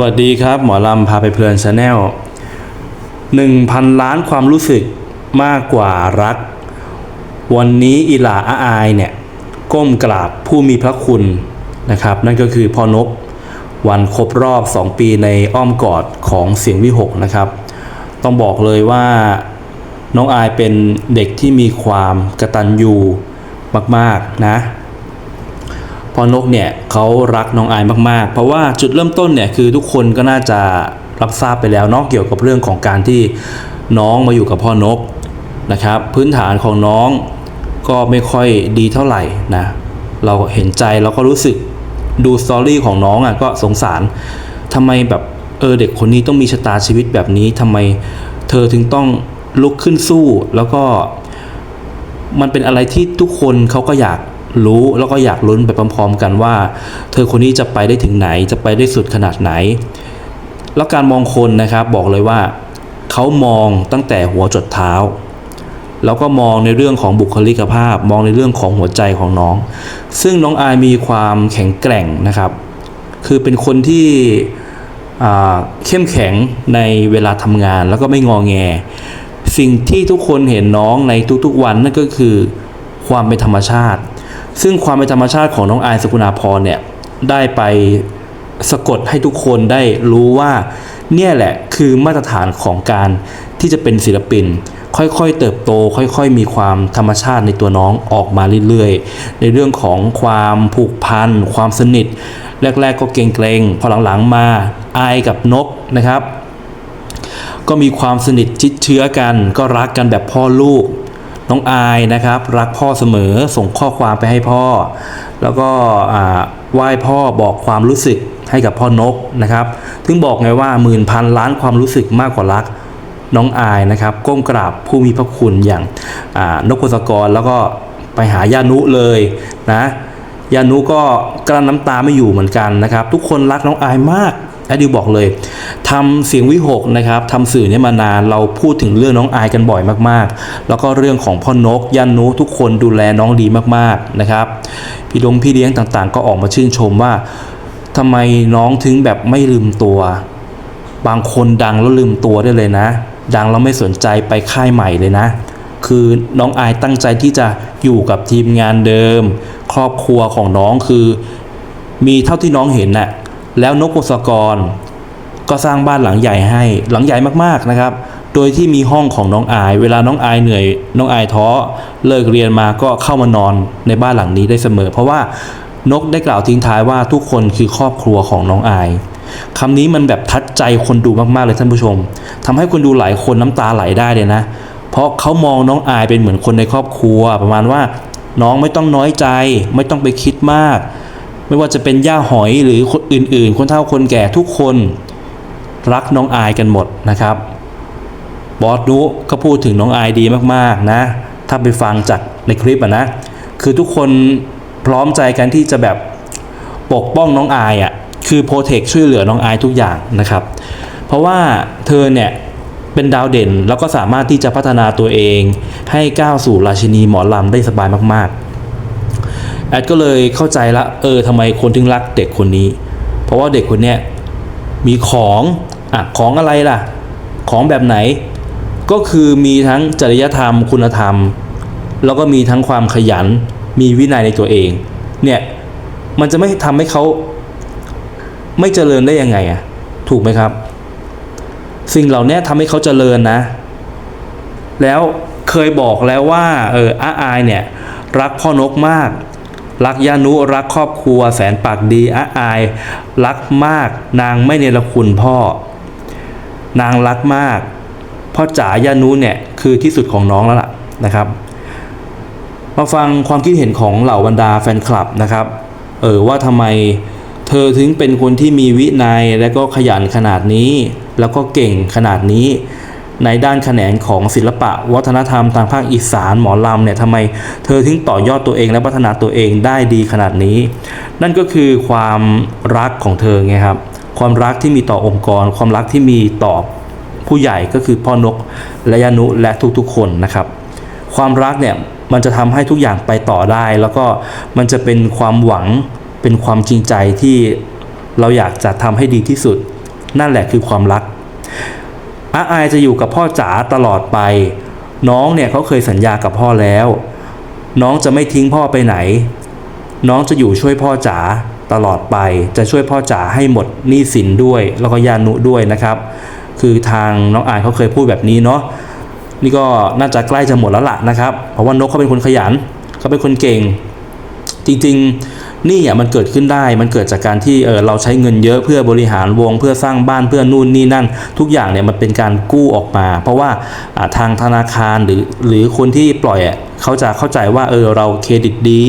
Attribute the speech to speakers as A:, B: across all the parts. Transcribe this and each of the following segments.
A: วัสดีครับ หมอลำพาไปเพลินชาแนลหนึ่งพันล้านความรู้สึกมากกว่ารัก วันนี้อีหลาอาอายเนี่ย ก้มกราบผู้มีพระคุณนะครับ นั่นก็คือพ่อนกวันครบรอบ 2 ปีในอ้อมกอดของเสียงวิหกนะครับ ต้องบอกเลยว่าน้องอายเป็นเด็กที่มีความกระตันยูมาก ๆ นะ พอนกเนี่ยเขารักน้องอายมากๆ เพราะว่าจุดเริ่มต้นเนี่ยคือทุกคนก็น่าจะรับทราบไปแล้วเนาะเกี่ยวกับเรื่องของการที่น้องมาอยู่กับพ่อนกนะครับ พื้นฐานของน้องก็ไม่ค่อยดีเท่าไหร่นะเราเห็นใจเราก็รู้สึกดูสตอรี่ของน้องอะก็สงสารทำไมแบบเออเด็กคนนี้ต้องมีชะตาชีวิตแบบนี้ทำไมเธอถึงต้องลุกขึ้นสู้แล้วก็มันเป็นอะไรที่ทุกคนเขาก็อยาก รู้แล้วก็อยากลุ้นไปพร้อมๆกันว่า เธอคนนี้จะไปได้ถึงไหนจะไปได้สุดขนาดไหน แล้วการมองคนนะครับบอกเลยว่าเขามองตั้งแต่หัวจดเท้า แล้วก็มองในเรื่องของบุคลิกภาพ มองในเรื่องของหัวใจของน้อง ซึ่งน้องอายมีความแข็งแกร่งนะครับ คือเป็นคนที่เข้มแข็งในเวลาทำงานแล้วก็ไม่งอแง สิ่งที่ทุกคนเห็นน้องในทุกๆวันนั่นก็คือความเป็นธรรมชาติ ซึ่งความเป็นธรรมชาติของน้องอายสกุณาพรเนี่ยได้ไปสะกดให้ทุกคนได้รู้ว่าเนี่ยแหละคือมาตรฐานของการที่จะเป็นศิลปิน ค่อยๆ เติบโต ค่อยๆ มีความธรรมชาติในตัวน้องออกมาเรื่อยๆ ในเรื่องของความผูกพัน ความสนิท แรก ๆ ก็เกรงๆ พอหลังๆ มาอายกับนกนะครับ ก็มีความสนิทชิดเชื้อกัน ก็รักกันแบบพ่อลูก น้องอายนะครับ รักพ่อเสมอส่งข้อความไปให้พ่อ แล้วก็ไหว้พ่อบอกความรู้สึกให้กับพ่อนกนะครับถึงบอกไงว่าหมื่นพันล้านความรู้สึกมากกว่ารักน้องอายนะครับ ก้มกราบผู้มีพระคุณอย่างานกพงศกรแล้วก็ไปหายานุเลยนะยานุก็กลั้นน้ำตาไม่อยู่เหมือนกันนะครับ ทุกคนรักน้องอายมาก แอดดิวบอกเลยทำเสียงวิหกนะครับทำสื่อเนี่ยมานานเราพูดถึงเรื่องน้องอายกันบ่อยมากๆ แล้วก็เรื่องของพ่อนกยานนุทุกคนดูแลน้องดีมากๆนะครับพี่ดงพี่เลี้ยงต่างๆ ก็ออกมาชื่นชมว่าทำไมน้องถึงแบบไม่ลืมตัว บางคนดังแล้วลืมตัวได้เลยนะ ดังแล้วไม่สนใจไปค่ายใหม่เลยนะ คือน้องอายตั้งใจที่จะอยู่กับทีมงานเดิม ครอบครัวของน้องคือ มีเท่าที่น้องเห็นน่ะ แล้วนกพงศกร ก็สร้างบ้านหลังใหญ่ให้ หลังใหญ่มากๆนะครับ โดยที่มีห้องของน้องอาย เวลาน้องอายเหนื่อย น้องอายท้อเลิกเรียนมาก็เข้ามานอนในบ้านหลังนี้ได้เสมอ เพราะว่านกได้กล่าวทิ้งท้ายว่าทุกคนคือครอบครัวของน้องอายคำนี้มันแบบทัดใจคนดูมากๆเลยท่านผู้ชมทำให้คนดูหลายคนน้ำตาไหลได้เลยนะ เพราะเขามองน้องอายเป็นเหมือนคนในครอบครัว ประมาณว่าน้องไม่ต้องน้อยใจ ไม่ต้องไปคิดมาก ไม่ว่าจะเป็นย่าหอยหรือคนอื่นๆ คนเฒ่าคนแก่ทุกคนรักน้องอายกันหมดนะครับ บอสนุก็พูดถึงน้องอายดีมากๆนะ ถ้าไปฟังจากในคลิปอะนะ คือทุกคนพร้อมใจกันที่จะแบบปกป้องน้องอายอะคือโปรเทคช่วยเหลือน้องอายทุกอย่างนะครับ เพราะว่าเธอเนี่ยเป็นดาวเด่นแล้วก็สามารถที่จะพัฒนาตัวเอง ให้ก้าวสู่ราชินีหมอลำได้สบายมากๆ แอดก็เลยเข้าใจละเออทำไมคนถึงรักเด็กคนนี้ เพราะว่าเด็กคนเนี้ยมีของอะของอะไรล่ะ ของแบบไหน ก็คือมีทั้งจริยธรรม คุณธรรม แล้วก็มีทั้งความขยัน มีวินัยในตัวเอง เนี่ย มันจะไม่ทำให้เขาไม่เจริญได้ยังไงอะถูกไหมครับ สิ่งเหล่านี้ทำให้เขาเจริญนะ แล้วเคยบอกแล้วว่าเอออาอายเนี่ย รักพ่อนกมาก รักยานุรักครอบครัวแสนปากดีอาอาย รักมากนางไม่เนรคุณพ่อ นางรักมาก พ่อจ๋ายานุเนี่ยคือที่สุดของน้องแล้วล่ะนะครับ มาฟังความคิดเห็นของเหล่าบรรดาแฟนคลับนะครับเออว่าทำไมเธอถึงเป็นคนที่มีวินัยและก็ขยันขนาดนี้ แล้วก็เก่งขนาดนี้ ในด้านแขนงของศิลปะ วัฒนธรรมทางภาคอีสานหมอลำเนี่ยทำไมเธอถึงต่อยอดตัวเองและพัฒนาตัวเองได้ดีขนาดนี้ นั่นก็คือความรักของเธอไงครับความรักที่มีต่อองค์กร ความรักที่มีต่อผู้ใหญ่ก็คือพ่อนกและยานุและทุกๆคนนะครับ ความรักเนี่ยมันจะทำให้ทุกอย่างไปต่อได้ แล้วก็มันจะเป็นความหวังเป็นความจริงใจที่เราอยากจะทำให้ดีที่สุด นั่นแหละคือความรัก อาอายจะอยู่กับพ่อจ๋าตลอดไป น้องเนี่ยเขาเคยสัญญากับพ่อแล้ว น้องจะไม่ทิ้งพ่อไปไหน น้องจะอยู่ช่วยพ่อจ๋าตลอดไป จะช่วยพ่อจ๋าให้หมดหนี้สินด้วย แล้วก็ยานุด้วยนะครับ คือทางน้องอายเขาเคยพูดแบบนี้เนาะนี่ก็น่าจะใกล้จะหมดแล้วล่ะนะครับ เพราะว่านกเขาเป็นคนขยันเขาเป็นคนเก่ง จริงๆ นี่อะมันเกิดขึ้นได้มันเกิดจากการที่เออเราใช้เงินเยอะเพื่อบริหารวง เพื่อสร้างบ้านเพื่อนู่นนี่นั่น ทุกอย่างเนี่ยมันเป็นการกู้ออกมา เพราะว่าทางธนาคารหรือหรือคนที่ปล่อยเขาจะเข้าใจว่าเออเราเครดิตดี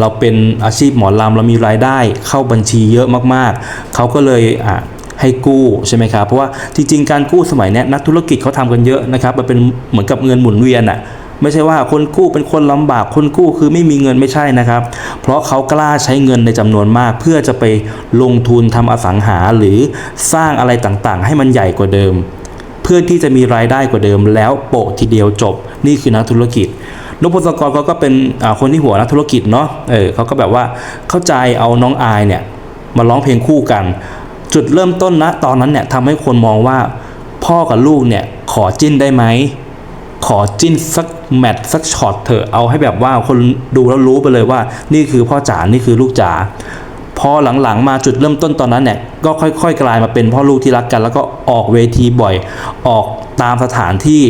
A: เราเป็นอาชีพหมอลำเรามีรายได้เข้าบัญชีเยอะมากๆ เขาก็เลยอะให้กู้ใช่ไหมครับ เพราะว่าจริงๆ การกู้สมัยนี้นักธุรกิจเขาทำกันเยอะนะครับ มันเป็นเหมือนกับเงินหมุนเวียนอะ่ะ ไม่ใช่ว่าคนกู้เป็นคนลำบากคนกู้คือไม่มีเงินไม่ใช่นะครับ เพราะเขากล้าใช้เงินในจำนวนมาก เพื่อจะไปลงทุนทำอสังหาหรือสร้างอะไรต่างๆ ให้มันใหญ่กว่าเดิม เพื่อที่จะมีรายได้กว่าเดิม แล้วโปะทีเดียวจบ นี่คือนักธุรกิจนพพศกรเขาก็เป็นคนที่หัวนักธุรกิจเนาะเออเขาก็แบบว่าเข้าใจเอาน้องอายเนี่ยมาร้องเพลงคู่กัน จุดเริ่มต้นนะตอนนั้นเนี่ยทำให้คนมองว่าพ่อกับลูกเนี่ยขอจิ้นได้ไหม ขอจิ้นสักแมตช์สักช็อตเถอะเอาให้แบบว่าคนดูแล้วรู้ไปเลยว่า นี่คือพ่อจ๋านี่คือลูกจ๋าพอหลังๆมาจุดเริ่มต้นตอนนั้นเนี่ยก็ค่อย ๆ กลายมาเป็นพ่อลูกที่รักกัน แล้วก็ออกเวทีบ่อย ออกตามสถานที่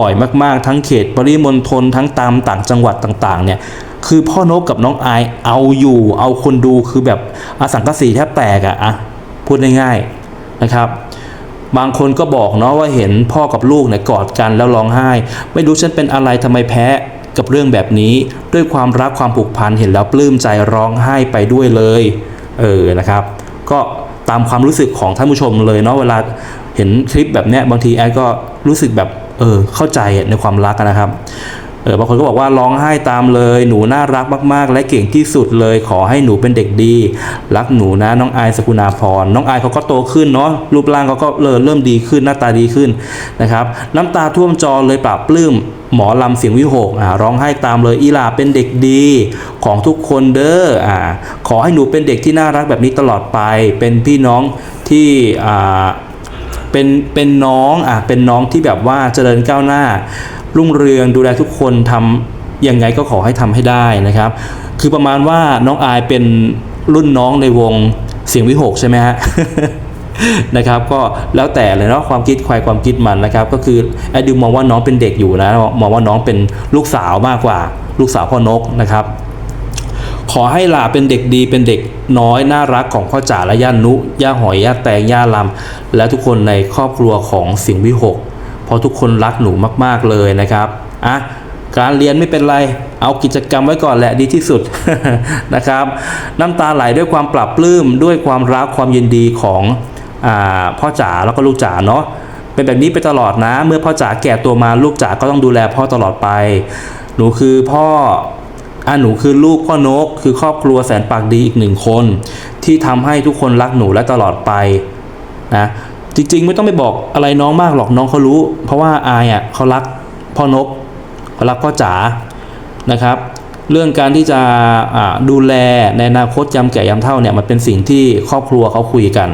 A: บ่อยมากๆ ทั้งเขตปริมณฑลทั้งตามต่างจังหวัดต่างๆเนี่ยคือพ่อนกกับน้องไอเอาอยู่เอาคนดูคือแบบอสังกสีแทบแตกอะอะพูดง่ายๆนะครับ บางคนก็บอกเนาะว่าเห็นพ่อกับลูกเนี่ยกอดกันแล้วร้องไห้ ไม่รู้ฉันเป็นอะไรทำไมแพ้กับเรื่องแบบนี้ ด้วยความรักความผูกพันเห็นแล้วปลื้มใจร้องไห้ไปด้วยเลยเออนะครับ ก็ตามความรู้สึกของท่านผู้ชมเลยเนาะเวลาเห็นคลิปแบบเนี้ยบางทีแอดก็รู้สึกแบบเออเข้าใจในความรักนะครับ เออบางคนก็บอกว่าร้องไห้ตามเลย หนูน่ารักมาก ๆ และเก่งที่สุดเลย ขอให้หนูเป็นเด็กดี รักหนูนะน้องอายสกุณาพร น้องอายเขาก็โตขึ้นเนาะรูปร่างเขาก็เริ่มเริ่มดีขึ้นหน้าตาดีขึ้นนะครับ น้ำตาท่วมจอเลยปราบปลื้มหมอลำเสียงวิหกอ่าร้องไห้ตามเลยอีลาเป็นเด็กดีของทุกคนเด้ออ่าขอให้หนูเป็นเด็กที่น่ารักแบบนี้ตลอดไป เป็นพี่น้องที่อ่าเป็นเป็นน้องอะเป็นน้องที่แบบว่าเจริญก้าวหน้า รุ่งเรืองดูแลทุกคนทำยังไงก็ขอให้ทำให้ได้นะครับ คือประมาณว่าน้องอายเป็นรุ่นน้องในวงเสียงวิหกใช่ไหมฮะนะครับก็แล้วแต่เลยเนาะความคิดใครความคิดมันนะครับ ก็คือแอดดิวมองว่าน้องเป็นเด็กอยู่นะมองว่าน้องเป็นลูกสาวมากกว่า ลูกสาวพ่อนกนะครับ ขอให้หลาเป็นเด็กดีเป็นเด็กน้อยน่ารักของพ่อจ๋าและย่านุย่าหอยย่าแตงย่าลำและทุกคนในครอบครัวของสิงห์วิหก เพราะทุกคนรักหนูมากๆเลยนะครับอะการเรียนไม่เป็นไร เอากิจกรรมไว้ก่อนแหละดีที่สุดนะครับ น้ำตาไหลด้วยความปรับปลื้มด้วยความรักความยินดีของอพ่อจ๋าแล้วก็ลูกจ๋าเนาะเป็นแบบนี้ไปตลอดนะ เมื่อพ่อจ๋าแก่ตัวมาลูกจ๋าก็ต้องดูแลพ่อตลอดไป หนูคือพ่ออะหนูคือลูกพ่อนก คือครอบครัวแสนปากดีอีกหนึ่งคน ที่ทำให้ทุกคนรักหนูและตลอดไปนะ จริง ๆ ไม่ต้องไปบอกอะไรน้องมากหรอกน้องเขารู้ เพราะว่าอายอะเขารักพ่อนกเขารักพ่อจ๋านะครับ เรื่องการที่จะดูแลในอนาคตยามแก่ยามเฒ่าเนี่ยมันเป็นสิ่งที่ครอบครัวเขาคุยกัน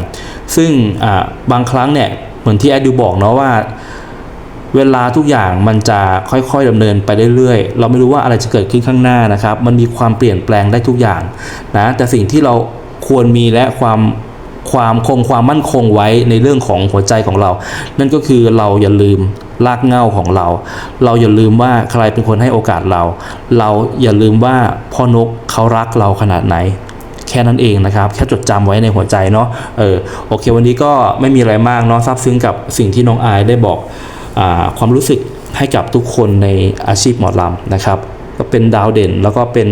A: ซึ่งบางครั้งเนี่ยเหมือนที่แอดดูบอกเนาะว่าเวลาทุกอย่างมันจะค่อยๆดำเนินไปเรื่อยๆ เราไม่รู้ว่าอะไรจะเกิดขึ้นข้างหน้านะครับ มันมีความเปลี่ยนแปลงได้ทุกอย่างนะ แต่สิ่งที่เราควรมีและความ ความคงความมั่นคงไว้ในเรื่องของหัวใจของเรา นั่นก็คือเราอย่าลืมรากเหง้าของเรา เราอย่าลืมว่าใครเป็นคนให้โอกาสเรา เราอย่าลืมว่าพ่อนกเขารักเราขนาดไหน แค่นั้นเองนะครับ แค่จดจำไว้ในหัวใจเนาะเออโอเค วันนี้ก็ไม่มีอะไรมากเนาะซาบซึ้งกับสิ่งที่น้องอายได้บอกอความรู้สึกให้กับทุกคนในอาชีพหมอลำนะครับ ก็เป็นดาวเด่นแล้วก็เป็น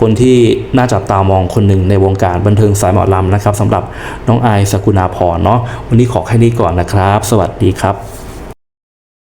A: คนที่น่าจับตามองคนหนึ่งในวงการบันเทิงสายหมอลำนะครับสำหรับน้องอายสกุณาพรเนาะวันนี้ขอแค่นี้ก่อนนะครับ สวัสดีครับ